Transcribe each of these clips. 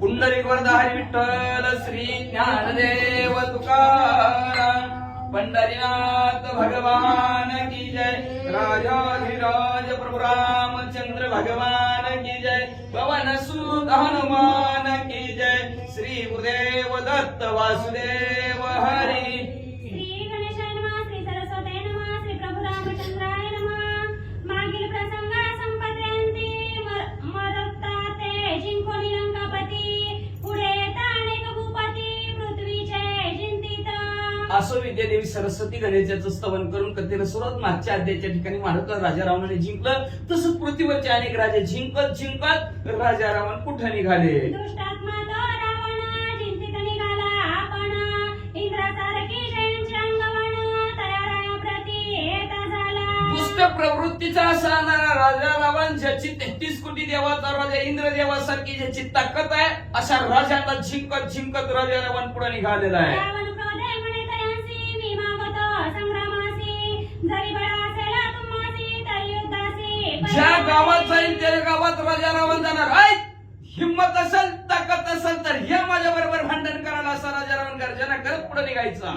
पुंडलिक वरदारी विठ्ठल श्री ज्ञानदेव तुकाराम पंढरीनाथ भगवान की जय राजाधिराज प्रभु रामचंद्र भगवान की जय पवन सुत हनुमान की जय श्री गुरुदेव दत्त वासुदेव हरी। असो विद्यादेवी सरस्वती गणेशाचं स्तवन करून कथेला सुरुवात मागच्या अध्यायाच्या ठिकाणी महाराज राजा रावणाने जिंकलं. तसंच पृथ्वीवरचे अनेक राजे जिंकत जिंकत राजा रावण कुठं निघाले प्रवृत्तीचा असणारा राजा रावण ज्याची तेहतीस कोटी देवाचा राजा इंद्र देवासारखी ज्याची ताकद आहे अशा राजाला जिंकत जिंकत राजा रावण पुढे निघालेला आहे. ज्या गावात जाईल त्या गावात राजा रावण जाणार. ऐक हिंमत असेल ताकद असेल तर हे माझ्या बरोबर भांडण करायला असा राजा रावण गर्जना करत पुढे निघायचा.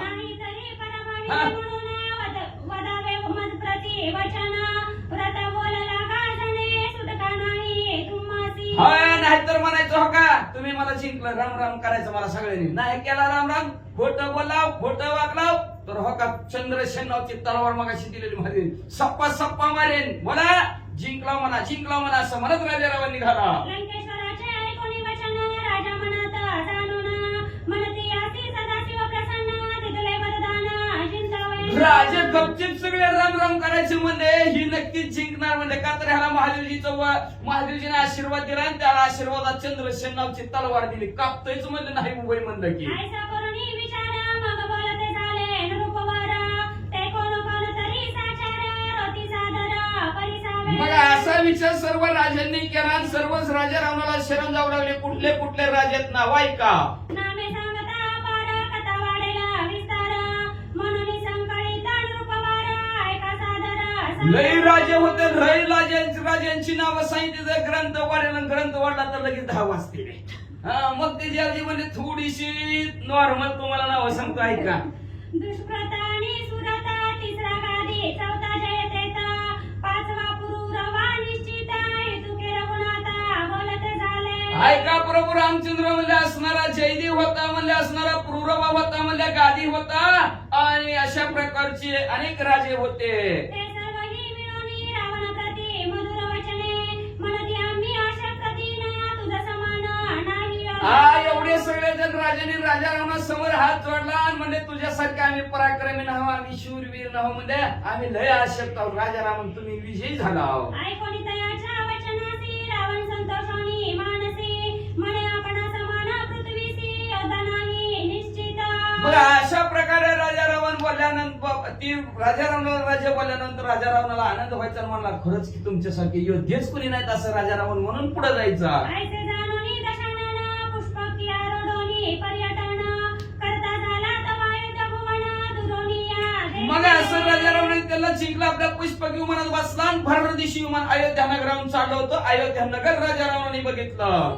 हा. नाहीतर म्हणायचं हो का? तुम्ही मला जिंकलं राम राम करायचं मला सगळ्यांनी. नाही केला राम राम खोटं बोलाव खोटं वागलाव तर हो का चंद्रसेनावची तलवार मगाशी दिलेली मारेन. सप्पा सप्पा मारेन. बोला. जिंकला म्हणा जिंकला म्हणा असं म्हणत राजा रावण निघाला राजा गपचिप सगळे राम राम करायचे म्हणले ही नक्कीच जिंकणार म्हणले. का तर ह्याला महादेवजीचं महादेवजीने आशीर्वाद दिला आणि त्याला आशीर्वादात चंद्रसेनावची तलवार दिली. कापतोयच म्हणलं नाही मुंबई म्हणलं की. असा विचार सर्व राजांनी केला सर्वच राजा रावणाला शरण जाऊ लागले. कुठले कुठले राजेत नाव ऐका लय राजे होते लय राजांची राजांची नावं सांगितली जर ग्रंथ वाढेल ग्रंथ वाढला तर लगेच दहा वाजतील. हा, मग त्याची आधी म्हणजे थोडीशी नॉर्मल तुम्हाला नावं सांगतो ऐका. ऐका प्रभू रामचंद्र म्हणजे असणारा जयदेव होता म्हणजे असणारा पुरुरवा होता म्हणजे गादी होता? आणि अशा प्रकारचे अनेक राजे होते. हा एवढे सगळे जण राजाने राजा रावणा समोर हात जोडला आणि म्हणजे तुझ्यासारखे आम्ही पराक्रमी नाहो आम्ही शूरवीर नाहो म्हणजे आम्ही लय आशक्त आहोत राजा रावण तुम्ही विजयी झाला आहो. मग अशा प्रकारे राजा रावण बोलल्यानंतर ती राजा रावणाला राजा बोलल्यानंतर राजा रावणाला आनंद व्हायचा म्हणला खरंच की तुमच्यासारखे योद्धेच कुणी नाहीत असं राजा रावण म्हणून पुढे जायचा. मग असं राजा रावणाने त्याला जिंकलं आपल्या पुष्पक विमानात बसला आणि भर दिवशी विमान अयोध्या नगराहून चाललं होतं. अयोध्या नगर राजा रावणाने बघितलं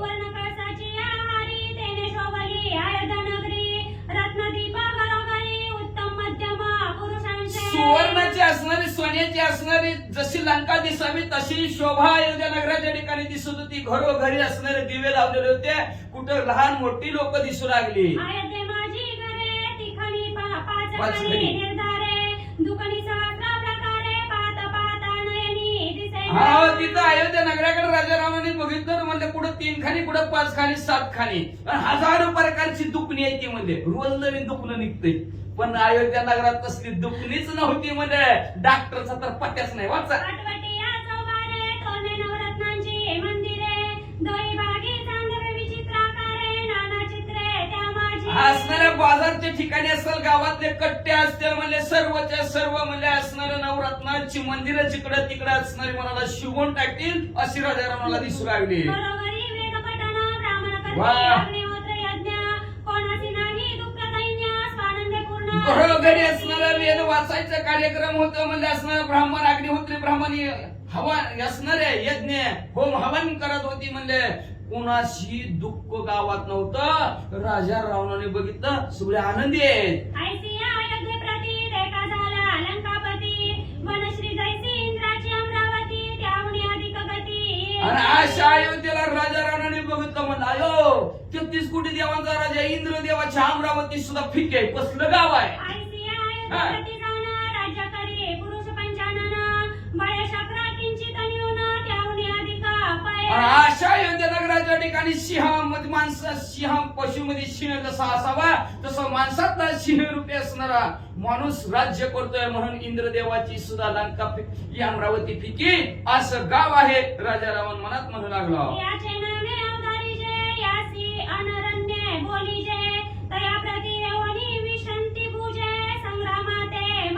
सुवर्णाची असणारी सोन्याची असणारी जशी लंका दिसावी तशी शोभा अयोध्या नगराच्या ठिकाणी दिसत होती. घरोघरी असणारे दिवे लावलेले होते. कुठं लहान मोठी लोक दिसू लागली. घरे हा तिथं अयोध्या नगराकडे राजा रामाने बघितलं तर म्हणले कुठं तीन खाणी कुठं पाच खाणी सात खाणी. आणि हजारो प्रकारची दुखणी आहे ती म्हणजे रोज नवीन दुखणं निघते पण अयोध्या नगरात तसली दुखणीच नव्हती म्हणजे. डॉक्टरचा तर पत्याच नाही वाचा. असणाऱ्या बाजारच्या ठिकाणी असेल गावातले कट्टे असतील म्हणजे सर्वच्या सर्व म्हणजे असणाऱ्या नवरत्नांची मंदिरं जिकडं तिकडं असणारी मनाला शिवून टाकतील अशी राजा रामाला दिसू लागली. घरोघरी असणारा वेद वाचायचा कार्यक्रम होतो. म्हणजे असणारा ब्राह्मण अग्निहोत्री ब्राह्मण हवन असणारे यज्ञ होम हवन करत होती म्हणजे कोणाशी दुःख गावात नव्हतं. राजा रावणाने बघितलं सगळे आनंदी आहेत. आणि अशा अयोध्येला राजा रावणाने बघितलं म्हणलं. अयो तेहतीस कोटी देवांचा राजा इंद्र देवाच्या अमरावती सुद्धा फिके आहे. कसलं गाव आहे अशा अयोध्या नगराच्या ठिकाणी सिंहामध्ये माणसं सिंह पशुमध्ये सिंह जसा असावा तसं माणसातला सिंह रूपी असणारा माणूस राज्य करतोय म्हणून इंद्रदेवाची सुद्धा लंका ही अमरावती फिकी असं गाव आहे. राजा रावण मनात म्हणू लागला. जे बोली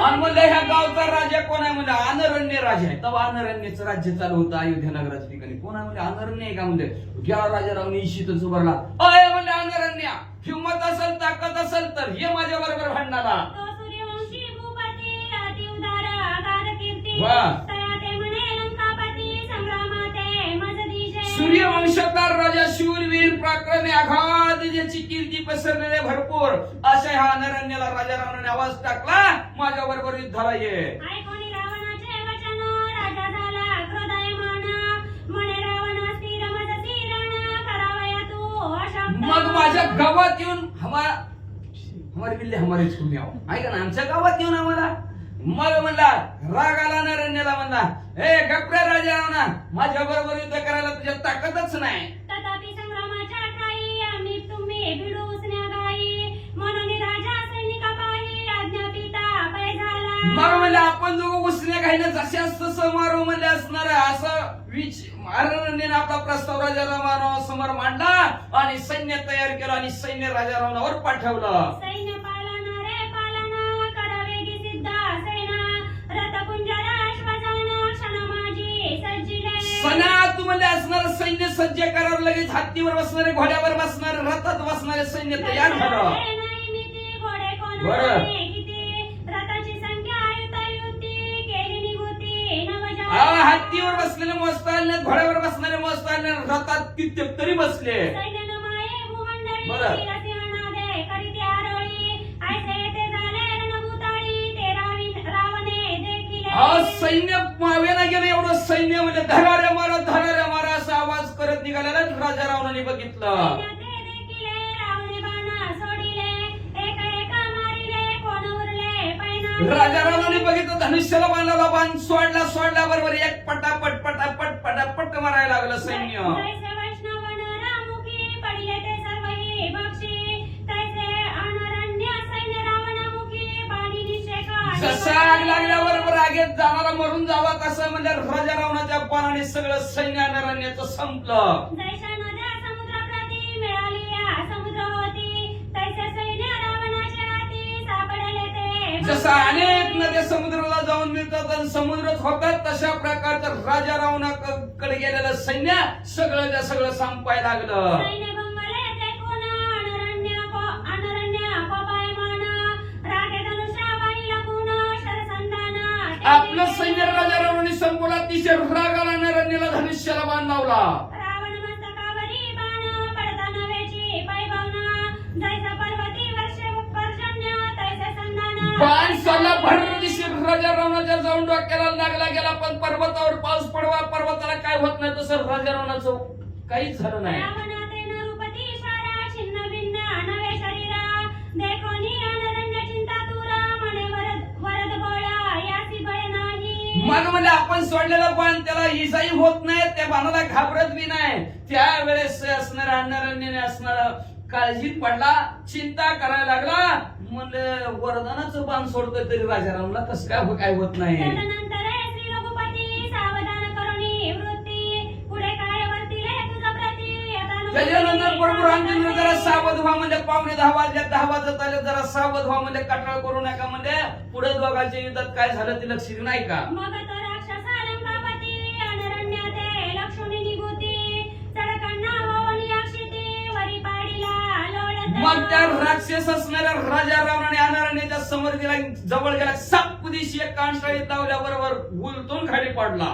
आणि म्हणलं ह्या गावचा राजा कोण आहे? म्हणजे अनरण्य राजा आहे. तेव्हा अनरण्यचं राज्य चालू होतं अयोध्या नगराच्या ठिकाणी. कोण आहे म्हणजे अनरण्य आहे का म्हणजे गेला राजा रावणी इशितच उभारला अय म्हणले अनरण्य. हिंमत असेल ताकद असेल तर हे माझ्या बरोबर भांडणाला. दीजे सूर्यवंशकार शूरवीर पराक्रमी आघात ज्याची कीर्ती पसरलेले भरपूर अशा ह्या अनरण्याला राजा रावणाने आवाज टाकला माझ्या बरोबर युद्धाला ये मग माझ्या गावात येऊन हमारा हमारे बिल्ले हमारे तुम्ही आहो ऐका ना? आमच्या गावात येऊन आम्हाला? मग म्हणला राग आला नरण्याला म्हणला ए गप्प्या राजा रावणा माझ्या बरोबर युद्ध करायला तुझ्या ताकदच नाही. मग म्हणलं आपण जो उसने काही ना जशास तसं मारू म्हणले असणार असं विच महाराजांनी आपला प्रस्ताव राजा रामाराव समोर मांडला आणि सैन्य तयार केलं आणि सैन्य राजा रावणावर पाठवलं. सैन्य असणार सैन्य सज्ज करार लगेच हत्तीवर बसणारे घोड्यावर बसणारे रथात बसणारे सैन्य तयार झालं. बरं. हत्तीवर बसलेले मस्त आले घोड्यावर बसणारे मस्त आले रथात कित्येक तरी बसले. बरं. सैन्य मावेना गेलं एवढं सैन्य म्हणजे धराऱ्या मारा धराऱ्या मारा असा आवाज करत निघालेला राजा रावणाने बघितलं उरले पैना राजा रावणाने बघितलं धनुष्याला बांधला बाण सोडला सोडल्या बरोबर. एक पटापट पटापट पटापट मारायला लागलं सैन्य. जैसे आग लागल्याबरोबर आगेत जाणारा मरून जावा कसं म्हणजे राजा रावणाच्या बाणाने सगळं सैन्य अनरण्याचं संपलं. जसं अनेक नद्या समुद्राला जाऊन मिळतात आणि समुद्रच होतात तशा प्रकारचं राजा रावणाकडे गेलेलं सैन्य सगळं सगळं संपाय लागलं. आपलं सैन्य राजा रावणाने संपवला अतिशय राग आला नरण्याला धनुष्याला बाण लावला. बाण चालला भर दिवशी राजा रावणाच्या जाऊन डोक्याला लागला गेला पण पर्वतावर पाऊस पडवा पर्वताला काय होत नाही तसं राजा रावणाचं काहीच झालं नाही. मग म्हणजे आपण सोडलेला बाण त्याला इजाही होत नाही त्या बाणाला घाबरत बी नाही. त्यावेळेस असणारा अण्णारण्याने असणारा काळजीत पडला चिंता करायला लागला म्हणलं वरदानाचं बाण सोडतोय तरी राजा रामला कसं काय हो- काय होत नाही. तदनंतर श्री रघुपती सावधान करुणी वृत्ती पुढे काय वर्तिले तुझ प्रती? आता नको त्याच्यानंतर प्रभू जरा. सावध व्हा म्हणजे पावणे दहा वाजल्या दहा वाजत आले जरा सावध व्हा म्हणजे कटाळ करू नका म्हणजे पुढे दोघांच्या युद्धात काय झालं ते लक्षात नाही का? मग मग त्या राक्षस असणाऱ्या राजा रावणाने अनाराने समोर गेला जवळ गेला. साप दिवशी एक कांशाळीत लावल्याबरोबर उलतून खाली पडला.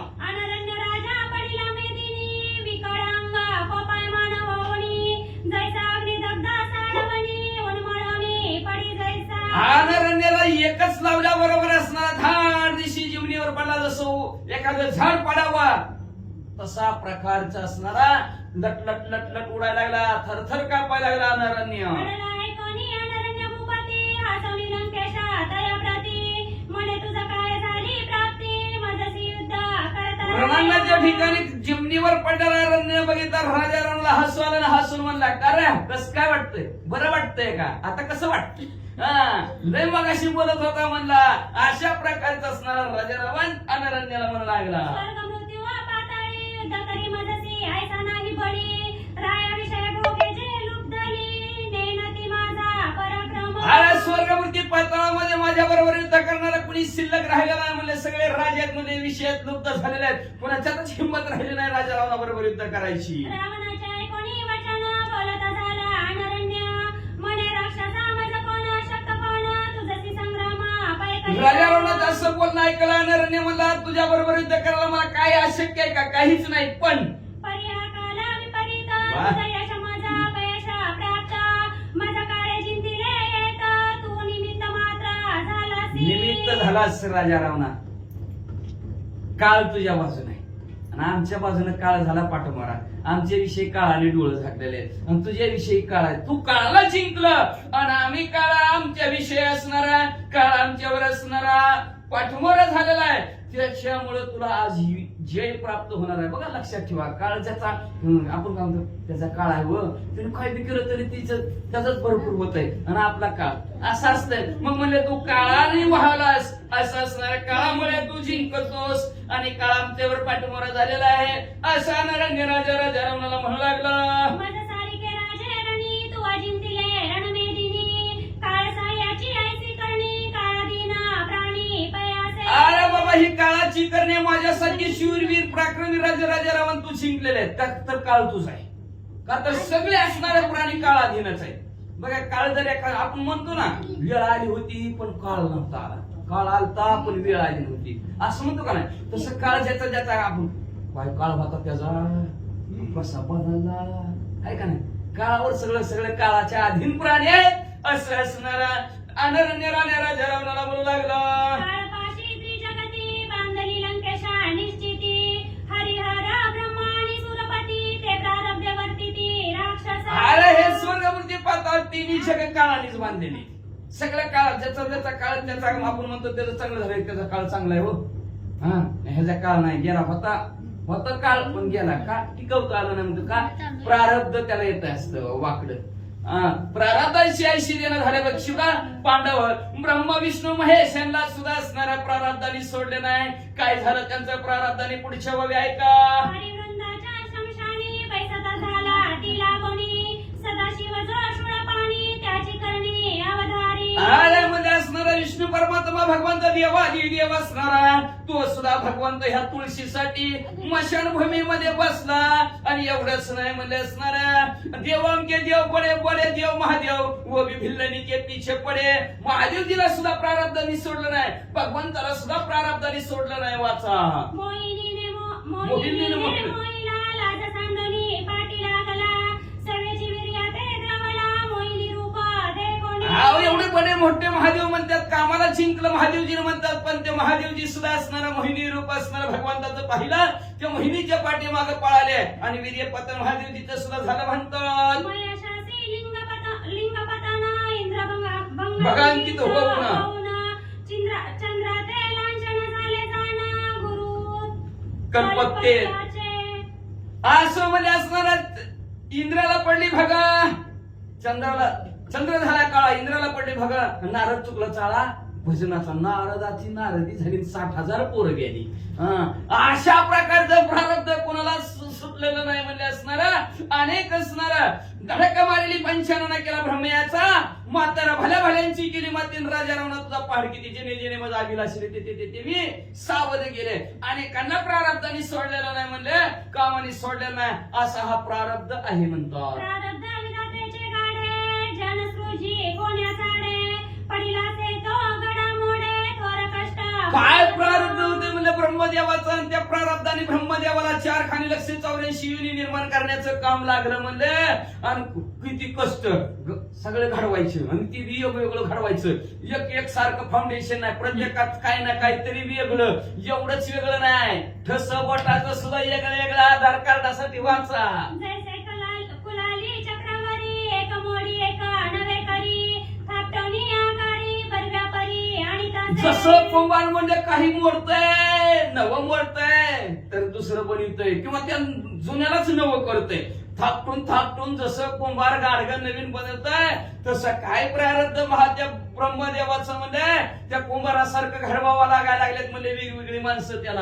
अनारण्याला एकच लावल्याबरोबर असणारा धाड दिशी जीवनीवर पडला. जसो एखादं झाड पडावा तसा प्रकारचा असणारा लट लट लट लट उडायला लागला. थरथर कापायला लागला अनारण्य. रणांगणाच्या ठिकाणी जिमनीवर पडलेला अरण्य बघितला राजा राणला हसू आला आणि हसून म्हणला का रे कस काय वाटतंय? बरं वाटतंय का? आता कसं वाटतंय? हा लय मगाशी बोलत होता म्हणला अशा प्रकारचा असणारा राजा रावण अनरण्याला म्हणू लागला. स्वर्गमूर्ती पाताळामध्ये माझ्या बरोबर युद्ध करणारा कुणी शिल्लक राहिला नाही म्हणले सगळे राजांमध्ये विषयात लुप्त झालेले आहेत. कुणाच्यातच हिंमत राहिली नाही राजा युद्ध करायची. राजा रावणाचं असं बोलणं ऐकलं अनरण्य म्हणला तुझ्या बरोबर युद्ध करायला मला काय अशक्य आहे का? काहीच नाही पण झालास राजा रावणा काळ तुझ्या बाजूने. आहे. आणि आमच्या बाजूने काळ झाला पाठोमारा. आमच्या विषयी काळाने डोळं झाकलेले आहेत. आणि तुझ्या विषयी काळ आहे तू काळाला जिंकलं. आणि आम्ही काळा आमच्या विषयी असणारा काळ आमच्यावर असणारा पाठमोरा झालेला आहे. त्याच्यामुळे तुला आज ही जय प्राप्त होणार आहे बघा लक्षात ठेवा. काळजाचा आपण काय म्हणतो त्याचा काळ आहे व त्याने काय बी केलं तरी तिचं त्याचाच भरपूर होत आहे. आणि आपला काळ. असा असतंय. मग म्हणले तू काळाने वाहलास. असं असणाऱ्या काळामुळे तू जिंकतोस. आणि काळ आमच्यावर पाठीमारा झालेला आहे. असा नरण्य राजा राजा रावणाला म्हणू लागला. ही काळाची करणे माझ्यासाठी शूरवीर पराक्रमी राजा राजा रावण तू जिंकलेले आहेत. तर काळ तूच आहे. का तर सगळे असणारे प्राणी काळाधीनच आहे बघा काळ जर आपण म्हणतो ना वेळ आली होती पण काळ नव्हता आला. काळ आलता पण वेळ आली नव्हती. असं म्हणतो का नाही? तसं काळ ज्याचा ज्याचा आपण. काय काळ होता त्याचा. कसा बदलला. आहे का नाही? काळावर सगळं सगळं काळाच्या अधीन प्राणी आहेत. असं असणारा अनर राण्या राजा रावणाला बोलू लागला. अरे हे स्वर्गवृत्ती पाहतात तिन्ही सगळ्या काळानेच बांधलेली. सगळ्या काळात ज्याचा ज्याचा काळ त्याचा आपण म्हणतो त्याचं चांगलं झालं त्याचा काळ चांगला आहे हो. हा ह्याचा काळ नाही गेला होता. होता काळ पण गेला का? टिकवता आलं नाही म्हणतो का? प्रारब्ध त्याला येत असतं वाकड. प्रारब्धाशी ऐशी देणं झाले बघ शिवा पांडव. ब्रह्म विष्णू महेश यांना सुद्धा असणाऱ्या प्रारब्धाने सोडले नाही. काय झालं त्यांचं प्रारब्धाने पुढच्या वेळी ऐका अवधारी अरे मध्ये असणारा विष्णू परमात्मा भगवंत देवादी देव असणारा तो सुद्धा भगवंत ह्या तुळशीसाठी मशानभूमीमध्ये बसला आणि एवढंच नाही म्हणजे असणाऱ्या देवांके देव बडे बडे देव महादेव वो भिल्लनी के पीछे पडे महादेवजीला सुद्धा प्रारब्धाने सोडलं नाही भगवंताला सुद्धा प्रारब्धाने सोडलं नाही वाचा मोहिनीने मोहिनीने मोहिनीने मोहिनी. मोहिला लाज सांडणी पाठी मोठे महादेव म्हणतात कामाला जिंकलं महादेवजी म्हणतात पण ते महादेवजी सुद्धा असणारा मोहिनी रूप असणारा भगवंताचं पाहिलं त्या मोहिनीच्या पाठीमागे पळाले आणि वीर्यपतन महादेवजीचं सुद्धा झालं म्हणतात. भगांकित कल्पत्ते. कल्पत्याचे. असं म्हणजे असणारा इंद्राला पडली भगा चंद्राला चंद्र झाला काळा इंद्राला पडले भगा नारद चुकला चाळा. भजनाचा नारदाची नारदी झाली साठ हजार पोरं गेली. अशा प्रकारचं प्रारब्ध कोणाला सुटलेलं नाही म्हणले असणारा अनेक असणारा. धडक मारली पंचानना केला भ्रमयाचा. म्हातारा भल्या भल्यांची केली मातीन राजा रावणा तुझा पहाड किती? जेणे जेणे माझा अभिलाष रे ते ते- ते मी सावध गेले. अनेकांना प्रारब्धाने सोडलेलं नाही म्हणले. कामाने सोडलेलं नाही. असा हा प्रारब्ध आहे म्हणतात. काय प्रारब्ध होते म्हणजे ब्रह्मदेवाचं आणि त्या प्रारब्धाने ब्रह्मदेवाला चार खाणी लक्ष चौऱ्याऐंशी युनी निर्माण करण्याचं काम लागलं म्हणलं. आणि किती कष्ट सगळं घडवायचं आणि ती वियोग वेगळं घडवायचं. एक एक सारखं फाउंडेशन नाही प्रत्येकात काय ना काहीतरी वेगळं. एवढंच वेगळं नाही. ठस बोटाचं सुद्धा वेगळं वेगळं. आधार कार्डासाठी वाचा. तसे जसं कुंभार म्हणजे काही मोडतंय नवं मोडतंय तर दुसरं बनवतोय. किंवा त्या जुन्यालाच नवं करतंय. थापटून थापटून जसं कुंभार गाडगं नवीन बनवत तसं काय प्रारब्ध महादेव ब्रह्मदेवाचं म्हणजे त्या कुंभारासारखं घडवावा लागायला लागलेत म्हणजे वेगवेगळी माणसं त्याला.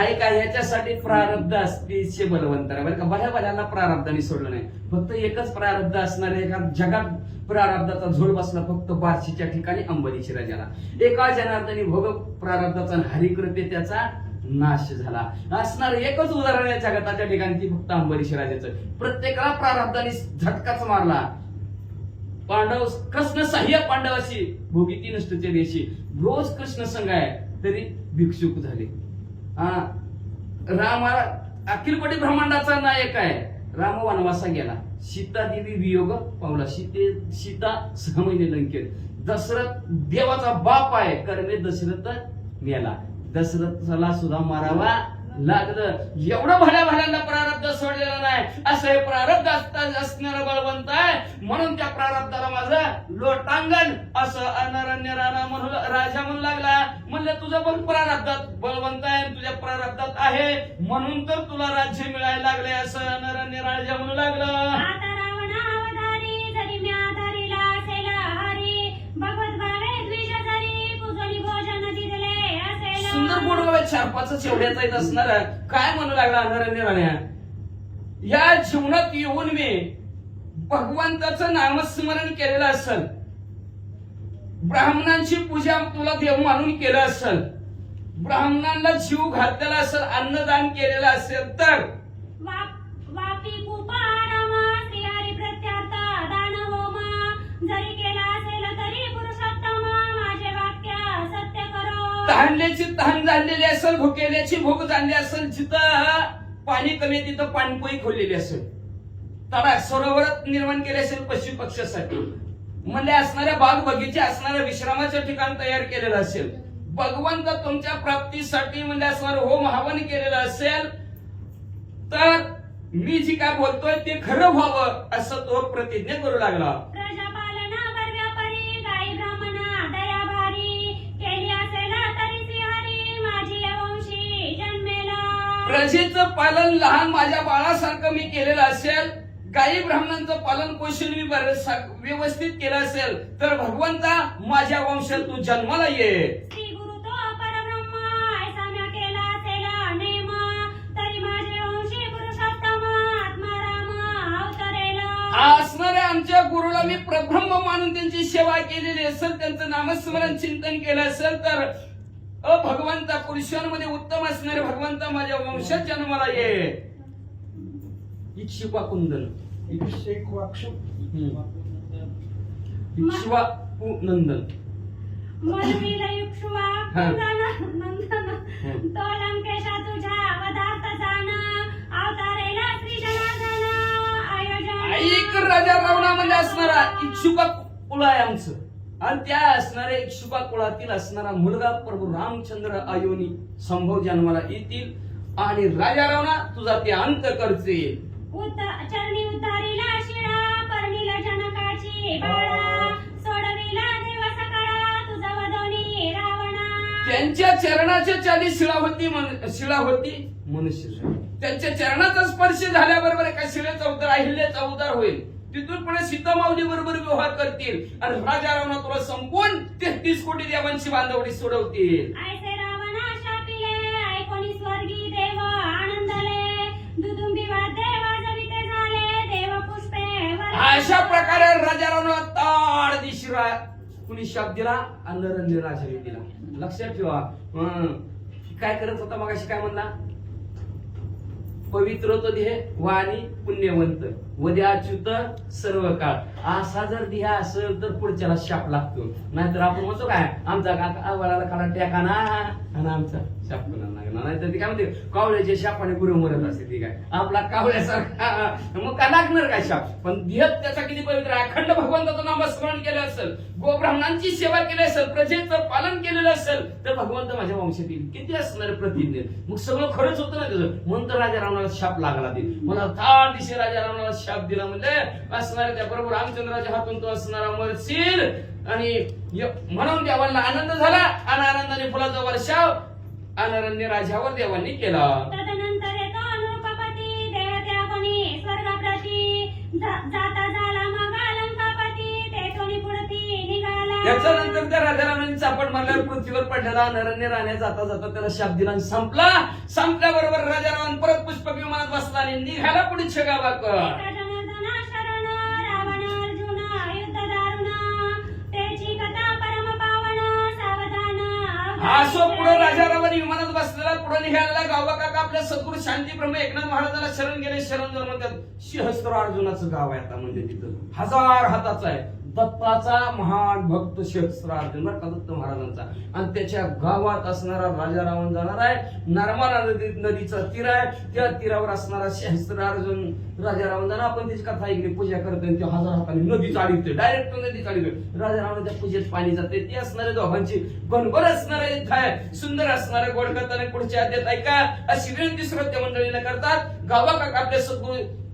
पावलं आहे का? ह्याच्यासाठी प्रारब्ध असतीचे बलवंत आहे बरं का? बऱ्या बऱ्याला प्रारब्धाने सोडलं नाही. फक्त एकच प्रारब्ध असणार एका जगात प्रारब्धाचा झोड बसला फक्त बार्शीच्या ठिकाणी अंबरीची राजाला. एका जनार्दनी भोग प्रारब्धाचा हरिकृते त्याचा नाश झाला. असणार एकच उदाहरण आहे जगताच्या ठिकाणी ती फक्त अंबरीशी राजाचं. प्रत्येकाला प्रारब्धाने झटकाच मारला. पांडव कृष्ण सह्य पांडवाशी भोगिती नष्टच्या देशी रोज कृष्ण संघ आहे तरी भिक्षुक झाले. हा. रामाला अखिलपटी ब्रह्मांडाचा नायक आहे. राम वनवासा गेला. सीता देवी वियोग पावला. सीते सीता सहा महिने लंकेत. दशरथ देवाचा बाप आहे. कर्णे दशरथ मेला. दशरथाला सुद्धा मारावा. लागलं. एवढं भल्या भल्यांना प्रारब्ध सोडलेला नाही. असं हे प्रारब्ध असणार बळवंत आहे. म्हणून त्या प्रारब्धाला माझं लोटांगण असं अनरण्य राणा म्हणून राजा म्हणू लागला. म्हणलं तुझं पण प्रारब्धात बळवंत आहे तुझ्या प्रारब्धात आहे. म्हणून तर तुला राज्य मिळायला लागले असं अनरण्य राजा म्हणू लागलं. सुंदर गोड बाबा येत असणार काय म्हणू लागला अनरण्य राण्या? या जीवनात येऊन मी भगवंताचं नामस्मरण केलेलं असल ब्राह्मणांची पूजा तुला देव मानून केलं असल ब्राह्मणांना जीव घातलेला असेल अन्नदान केलेलं असेल तर? वापी कुपारम श्रीहरी प्रत्यार्थ दान होम जरी तहानल्याची तहान झालेली असेल भुकेल्याची भूक जाणली असेल जिथं पाणी कमी तिथं पाणपोई खोललेली असेल. तडा सरोवरात निर्माण केले असेल पशु पक्षासाठी म्हणले असणाऱ्या बाग बगीचे असणाऱ्या विश्रामाचं ठिकाण तयार केलेलं असेल. भगवंत तुमच्या प्राप्तीसाठी म्हणजे असणार होम हवन केलेलं असेल तर मी जी काय बोलतोय ते खरं व्हावं असं तो प्रतिज्ञा करू लागला. प्रजेचं पालन लहान माझ्या बाळासारखं मी केलेलं असेल गायी ब्राह्मणांचं पालन पोषण मी व्यवस्थित केलं असेल तर भगवंता माझ्या वंशात तू जन्माला ये असणाऱ्या आमच्या गुरुला मी प्रब्रह्म मानून त्यांची सेवा केलेली असेल त्यांचं नामस्मरण चिंतन केलं असेल तर अ भगवंता पुरुषांमध्ये उत्तम असणारे भगवंता माझ्या वंशात जन्माला ये इक्षुका कुंदन. इक्ष्वा नंदन हा. कुंदन नंदन. तो लंकेशा तुझ्या पदार्थ जाण अवतारेला श्री जनार्दन आयोजन ऐक राजा रावणामध्ये असणारा इच्छुका कुळ आहे आमचं. आणि त्या असणाऱ्या इच्छुका कुळातील असणारा मुलगा प्रभू रामचंद्र आयोनी संभव जन्माला येतील. आणि राजा रावणा तुझा ते अंत करतील. उद्ध- चरणी उद्धारीला शिळा पर्णीला जनकाची बाळा सोडविला देव सकाळा तुझा वदोनी रावणा. त्यांच्या चरणाच्या चाली शिळा होती मन- शिळा होती मनुष्य. त्यांच्या चरणाचा स्पर्श झाल्याबरोबर एका शिळेचा उद्धार अहिल्याचा उद्धार होईल. तिथून पुढे सीतामाऊली बरोबर व्यवहार करतील. आणि राजा रावणा तुला संपून तेहतीस कोटी देवांची बांधवडी सोडवतील. अशा प्रकारे राजा रावणा ताड दिशिरा कुणी शाप दिला? आणि राजाने दिला. लक्षात ठेवा. काय करत होता मग काय म्हणला? पवित्र तो देह वाणी पुण्यवंत. उद्या अच्युत सर्व काळ. असा जर ध्या असेल तर पुढच्याला शाप लागतो. नाहीतर आपण म्हणतो काय आमचा काका वडाला काढा टेका ना. आणि आमचा शाप कोणाला लागणार? नाहीतर ती काय म्हणते कावळ्याच्या शापाने गुरु मरत असते ती काय. आपला कावळ्यासारखा. मग का लागणार काय शाप? पण ध्येय त्याचा किती पवित्र अखंड भगवंताचं नामस्मरण केलं असेल गोब्राह्मणांची सेवा केली असेल प्रजेचं पालन केलेलं असेल तर भगवंत माझ्या वंशात येईल किती असणार प्रतिज्ञ? मग सगळं खरंच होतं ना त्याचं. म्हणून तर राजा रावणाला शाप लागला ते. मला थाळ दिशे राजा रावणाला शाप दिला म्हणजे असणार त्या बरोबर रामचंद्राच्या हातून तो असणारा मरशील. आणि म्हणून देवाला आनंद झाला आणि आनंदाने फुलाचा वर्षाव अनारण्य राजावर देवांनी केला. तदनंतर येतो अनुपपती देवत्यागोनी स्वर्गप्रती. जा- जाता झाला मग अलंकापती तेथोनी पुढती निघाला. याच्यानंतर त्या राजा रावणाने चापट मारल्यावर पृथ्वीवर पडलेला अनारण्य राण्या जाता जाता त्याला शाप दिला संपला. संपल्याबरोबर राजा रावण परत पुष्पक विमानात बसला आणि निघाला पुढे गावाक असो पुढे राजा विमानात बसलेला पुढे निघालेला गावा काका आपल्या सद्गुरु शांती ब्रह्म एकनाथ महाराजाला शरण गेले शरण जाऊन म्हणतात सहस्त्र अर्जुनाचं गाव आहे आता म्हणजे तिथं. हजार हाताचं आहे. दत्ताचा महान भक्त सहस्त्र बरं का दत्त महाराजांचा. आणि त्याच्या गावात असणारा राजा रावण जाणार आहे. नर्मदा नदी नदीचा तीर आहे. त्या तीरावर असणारा सहस्त्र अर्जुन राजा रावण जाणार. आपण त्याची कथा ऐकली पूजा करतो आणि ते हजार हाताने नदी चालितोय डायरेक्ट नदी चालितोय राजा रावणाच्या पूजेत पाणी जाते. ते असणारे दोघांची गणभर असणारे काय आहे सुंदर असणारे गोडकथाने पुढच्या अध्यात ऐका. अशी विनंती श्रोत्या मंडळीला करतात. गावा आपल्या सद्गुरू